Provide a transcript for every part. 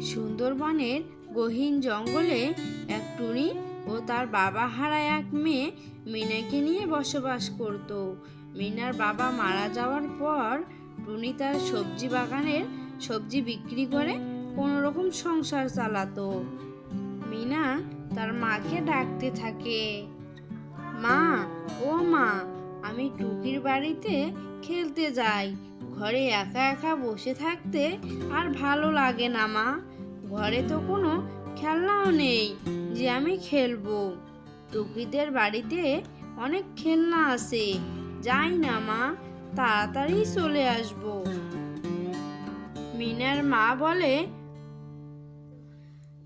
সুন্দরবনের গহীন জঙ্গলে এক টুনি ও তার বাবা হারা এক মেয়ে মিনাকে নিয়ে বসবাস করত। মিনার বাবা মারা যাওয়ার পর টুনি তার সবজি বাগানের সবজি বিক্রি করে কোনো রকম সংসার চালাতো। মিনা তার মাকে ডাকতে থাকে, মা, ও মা, আমি টুকির বাড়িতে খেলতে যাই। ঘরে একা একা বসে থাকতে আর ভালো লাগে না, মা। ঘরে তো কোনো খেলনাও নেই যে আমি খেলব। টুকিদের বাড়িতে অনেক খেলনা আছে। যাই না মা, তাড়াতাড়ি চলে আসব। মিনার মা বলে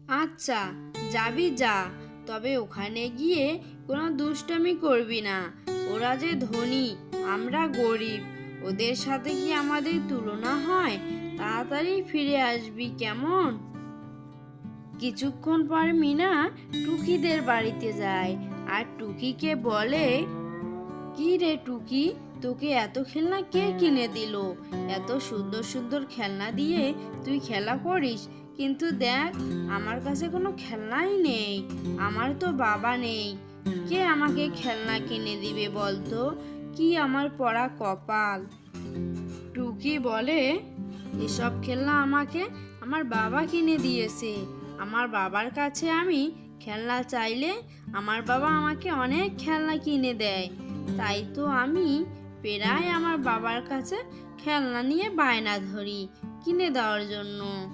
আচ্ছা যাবি যা, তবে ওখানে গিয়ে কোনো দুষ্টামি করবি না। ওরা যে ধনী, আমরা গরিব। ওদের সাথে কি আমাদের তুলনা হয়? তাড়াতাড়ি ফিরে আসবি কেমন? কিছুক্ষণ পর মিনা টুকিদের বাড়িতে যায় আর টুকিকে বলে, কি রে টুকি, তোকে এত খেলনা কে কিনে দিল? এত সুন্দর সুন্দর খেলনা দিয়ে তুই খেলা করিস। কিন্তু দেখ, আমার কাছে কোনো খেলনাই নেই, আমার তো বাবা নেই। কে আমাকে খেলনা কিনে দিবে বলতো? কি আমার পড়া কপাল? টুকি বলে, এসব খেলনা আমাকে আমার বাবা কিনে দিয়েছে। আমার বাবার কাছে আমি খেলনা চাইলে আমার বাবা আমাকে অনেক খেলনা কিনে দেয়। তাই তো আমি প্রায় আমার বাবার কাছে খেলনা নিয়ে বায়না ধরি কিনে দেওয়ার জন্য।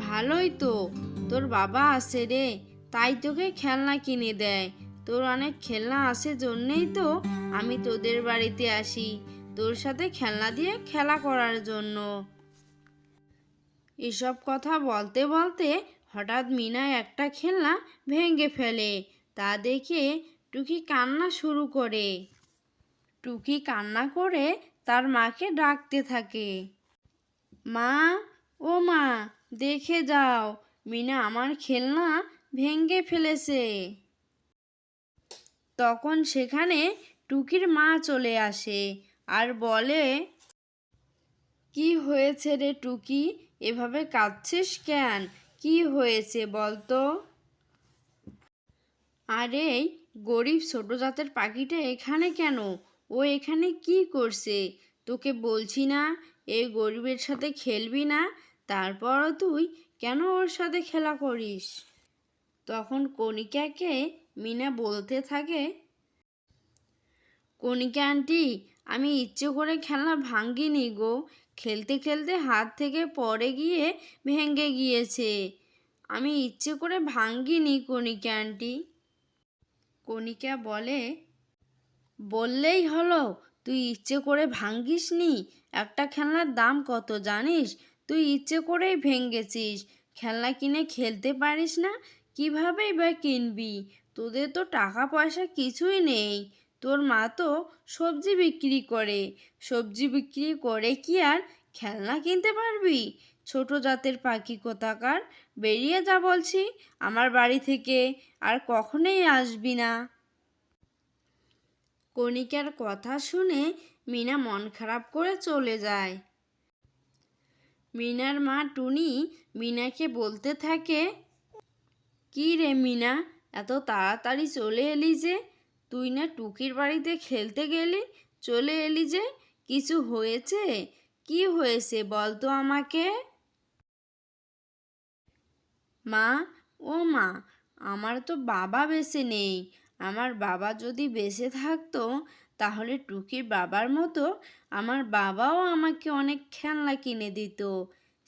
ভালোই তো, তোর বাবা আছে রে, তাই তোকে খেলনা কিনে দেয়। তোর অনেক খেলনা আছে জন্যেই তো আমি তোদের বাড়িতে আসি, তোর সাথে খেলনা দিয়ে খেলা করার জন্য। এসব কথা বলতে বলতে হঠাৎ মিনা একটা খেলনা ভেঙে ফেলে। তা দেখে টুকি কান্না শুরু করে। টুকি কান্না করে তার মাকে ডাকতে থাকে। মা, ও মা, দেখে যাও, মিনা আমার খেলনা ভেঙে ফেলেছে। তখন সেখানে টুকির মা চলে আসে আর বলে, কি হয়েছে রে টুকি? এভাবে কাঁদছিস কেন? কি হয়েছে বলতো? আরে গরিব ছোট জাতের পাখিটা এখানে কেন? ও এখানে কি করছে? তোকে বলছি না এই গরিবের সাথে খেলবি না, তারপরও তুই কেন ওর সাথে খেলা করিস? তখন কণিকাকে মিনা বলতে থাকে, কণিকা আন্টি, আমি ইচ্ছে করে খেলনা ভাঙ্গিনি গো। খেলতে খেলতে হাত থেকে পড়ে গিয়ে ভেঙে গিয়েছে। আমি ইচ্ছে করে ভাঙ্গিনি কণিকা আন্টি। কণিকা বলে, বললেই হলো, তুই ইচ্ছে করে ভাঙ্গিসনি? একটা খেলনার দাম কত, জানিস? তুই ইচ্ছে করেই ভেঙ্গেছিস। খেলনা কিনে খেলতে পারিস না? কিভাবেই বা কিনবি? তোদের তো টাকা পয়সা কিছুই নেই। তোর মা তো সবজি বিক্রি করে। সবজি বিক্রি করে কি আর খেলনা কিনতে পারবি? ছোট জাতের পাখি কোথাকার? বেরিয়ে যা বলছি, আমার বাড়ি থেকে। আর কখনোই আসবি না। কণিকার কথা শুনে মিনা মন খারাপ করে চলে যায়। মিনার মা টুনি মিনাকে বলতে থাকে, কি রে মিনা, এত তাড়াতাড়ি চলে এলি যে তুই না টুকির বাড়িতে খেলতে গেলি? চলে এলি যে। কিছু হয়েছে? কি হয়েছে বল তো আমাকে? মা, ও মা, আমার তো বাবা বেঁচে নেই। আমার বাবা যদি বেঁচে থাকতো, তাহলে টুকির বাবার মতো আমার বাবাও আমাকে অনেক খেলনা কিনে দিত।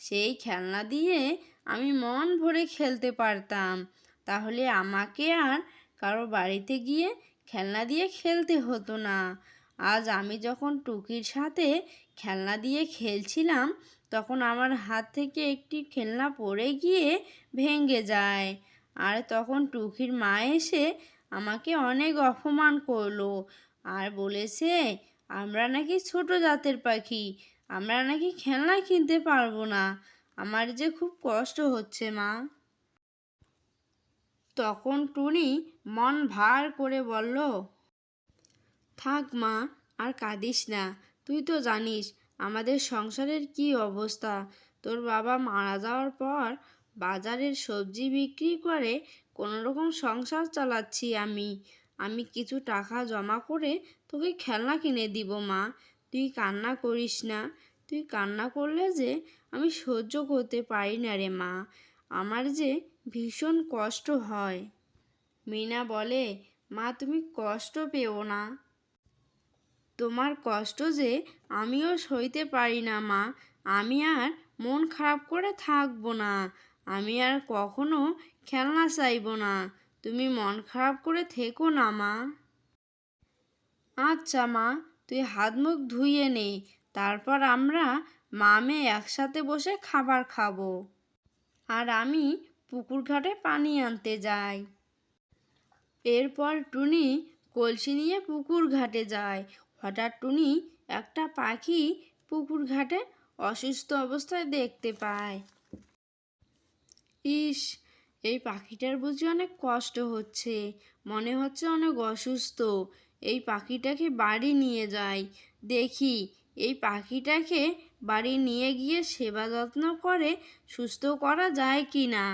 সেই খেলনা দিয়ে আমি মন ভরে খেলতে পারতাম। তাহলে আমাকে আর কারও বাড়িতে গিয়ে খেলনা দিয়ে খেলতে হতো না। আজ আমি যখন টুকির সাথে খেলনা দিয়ে খেলছিলাম, তখন আমার হাত থেকে একটি খেলনা পড়ে গিয়ে ভেঙে যায়। আর তখন টুকির মা এসে আমাকে অনেক অপমান করল আর বলেছে, আমরা নাকি ছোট জাতের পাখি, আমরা নাকি খেলনা কিনতে পারব না। আমার যে খুব কষ্ট হচ্ছে মা। তখন টুনি মন ভার করে বলল, থাক মা, আর কাঁদিস না। তুই তো জানিস আমাদের সংসারের কি অবস্থা। তোর বাবা মারা যাওয়ার পর বাজারের সবজি বিক্রি করে কোনো রকম সংসার চালাচ্ছি আমি। আমি কিছু টাকা জমা করে তোকে খেলনা কিনে দিব মা। তুই কান্না করিস না। তুই কান্না করলে যে আমি সহ্য করতে পারি না রে মা। আমার যে ভীষণ কষ্ট হয়। মিনা বলে, মা, তুমি কষ্ট পেও না। তোমার কষ্ট যে আমিও সইতে পারি না, মা। আমি আর মন খারাপ করে থাকব না। আমি আর কখনো খেলনা চাইব না। তুমি মন খারাপ করে থেকো না, মা। আচ্ছা মা, তুই হাত মুখ ধুয়ে নে। তারপর আমরা মামে একসাথে বসে খাবার খাব। আর আমি পুকুর ঘাটে পানি আনতে যায়। এরপর টুনি কলসি নিয়ে পুকুর ঘাটে যায়। হঠাৎ টুনি একটা পাখি পুকুর ঘাটে অসুস্থ অবস্থায় দেখতে পায়। ইস, এই পাখিটার বুঝি অনেক কষ্ট হচ্ছে। মনে হচ্ছে অনেক অসুস্থ। এই পাখিটাকে বাড়ি নিয়ে যাই। দেখি এই পাখিটাকে বাড়ি নিয়ে গিয়ে সেবা যত্ন করে সুস্থ করা যায় কি না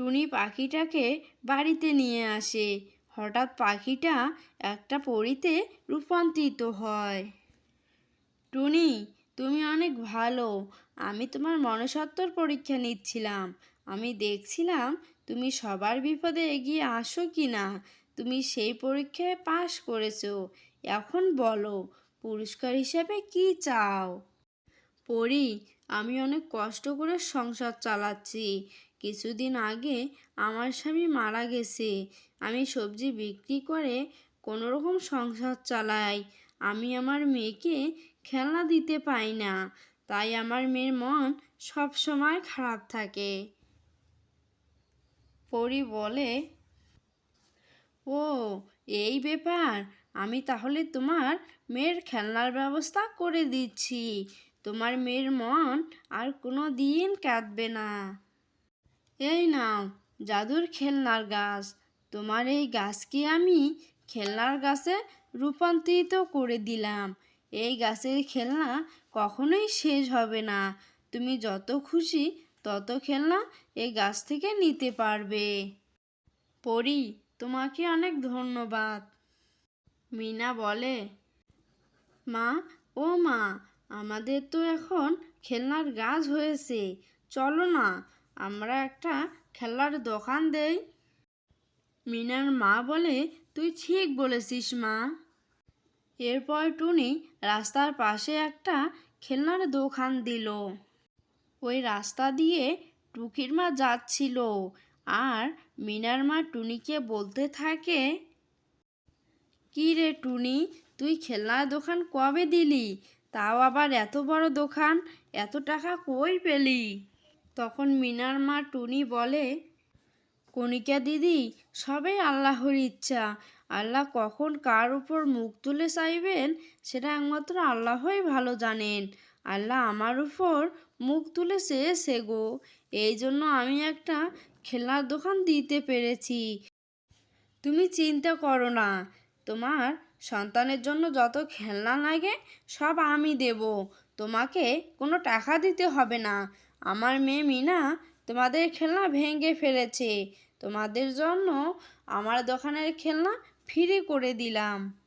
টুনি পাখিটাকে বাড়িতে নিয়ে আসে। হঠাৎ পাখিটা একটা পরিতে রূপান্তরিত হয়। টুনি, তুমি অনেক ভালো। আমি তোমার মনসত্বর পরীক্ষা নিচ্ছিলাম। আমি দেখছিলাম তুমি সবার বিপদে এগিয়ে আসো কি না। তুমি সেই পরীক্ষায় পাশ করেছ। এখন বলো, পুরস্কার হিসেবে কি চাও? পড়ি আমি অনেক কষ্ট করে সংসার চালাচ্ছি। কিছুদিন আগে আমার স্বামী মারা গেছে। আমি সবজি বিক্রি করে কোনো রকম সংসার চালাই। আমি আমার মেয়েকে খেলনা দিতে পাই না। তাই আমার মেয়ের মন সব সময় খারাপ থাকে। পরি বলে, ও, এই ব্যাপার? আমি তাহলে তোমার মেয়ের খেলনার ব্যবস্থা করে দিচ্ছি। তোমার মেয়ের মন আর কোনো দিন কাঁদবে না। এই নাও, জাদুর খেলনার গাছ। তোমার এই গাছকে আমি খেলনার গাছে রূপান্তরিত করে দিলাম। এই গাছের খেলনা কখনোই শেষ হবে না। তুমি যত খুশি তত খেলনা এই গাছ থেকে নিতে পারবে। পরি, তোমাকে অনেক ধন্যবাদ। মিনা বলে, মা, ও মা, আমাদের তো এখন খেলনার গাছ হয়েছে। চলো না আমরা একটা খেলনার দোকান দেই। মিনার মা বলে, তুই ঠিক বলেছিস মা। এরপর টুনি রাস্তার পাশে একটা খেলনার দোকান দিল। ওই রাস্তা দিয়ে টুকির মা যাচ্ছিল আর মিনার মা টুনিকে বলতে থাকে, কি রে টুনি, তুই খেলনার দোকান কবে দিলি? তাও আবার এত বড় দোকান, এত টাকা কই পেলি? তখন মিনার মা টুনি বলে, কণিকা দিদি সবই আল্লাহর ইচ্ছা। আল্লাহ কখন কার উপর মুখ তুলে চাইবেন সেটা একমাত্র আল্লাহই ভালো জানেন। আল্লাহ আমার উপর মুখ তুলে চেয়েছে গো। এই জন্য আমি একটা খেলনার দোকান দিতে পেরেছি। তুমি চিন্তা করো না। তোমার সন্তানের জন্য যত খেলনা লাগে সব আমি দেব। তোমাকে কোনো টাকা দিতে হবে না। আমার মেয়ে মিনা তোমাদের খেলনা ভেঙে ফেলেছে। তোমাদের জন্য আমার দোকানের খেলনা ফ্রি করে দিলাম।